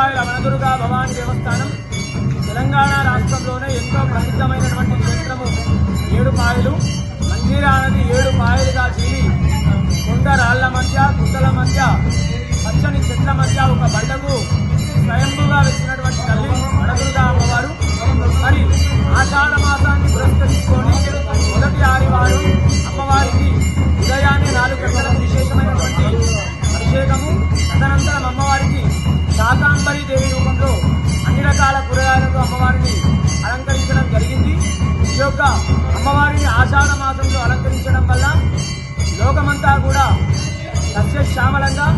ఏడుపాయల రమణదుర్గా భవాని దేవస్థానం. తెలంగాణ రాష్ట్రంలోనే ఎంతో ప్రసిద్ధమైనటువంటి క్షేత్రము. ఏడుపాయలు మంజీరా నది ఏడు పాయలుగా చీలి కొండ రాళ్ళ మధ్య గుట్టల మధ్య పచ్చని చెట్ల మధ్య ఒక బండకు స్వయంభూగా వచ్చినటువంటి తల్లి వనదుర్గా రకాల అమ్మవారిని అలంకరించడం జరిగింది. ఈ యొక్క అమ్మవారిని ఆషాఢ మాసంలో అలంకరించడం వల్ల లోకమంతా కూడా సస్యశ్యామలంగా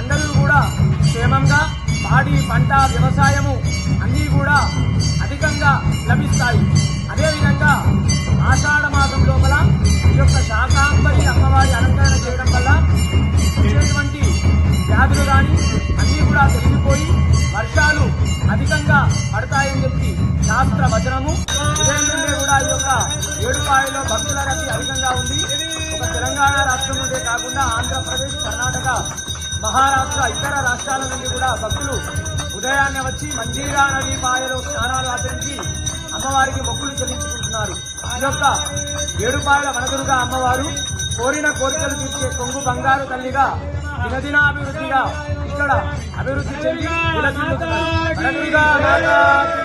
అందరూ కూడా క్షేమంగా పాడి పంట వ్యవసాయము అన్నీ కూడా అధికంగా లభిస్తాయి. అదేవిధంగా ఆషాఢ మాసం లోపల పడతాయని చెప్పి శాస్త్ర వచనము. ఉదయం నుండే కూడా ఈ యొక్క ఏడుపాయలో భక్తుల రద్దీ అధికంగా ఉంది. ఒక తెలంగాణ రాష్ట్రం నుండే కాకుండా ఆంధ్రప్రదేశ్ కర్ణాటక మహారాష్ట్ర ఇతర రాష్ట్రాల నుండి కూడా భక్తులు ఉదయాన్నే వచ్చి మంజీరా నది పాయలో స్నానాలు ఆచరించి అమ్మవారికి మొక్కులు చెల్లించుకుంటున్నారు. ఈ యొక్క ఏడుపాయల వనదురుగా అమ్మవారు కోరిన కోరికలు తీర్చే కొంగు బంగారు తల్లిగా దినదినాభివృద్ధిగా ఇక్కడ అభివృద్ధి చెంది విలసిల్లుతున్నారు. వనదుర్గా మాతాకి జై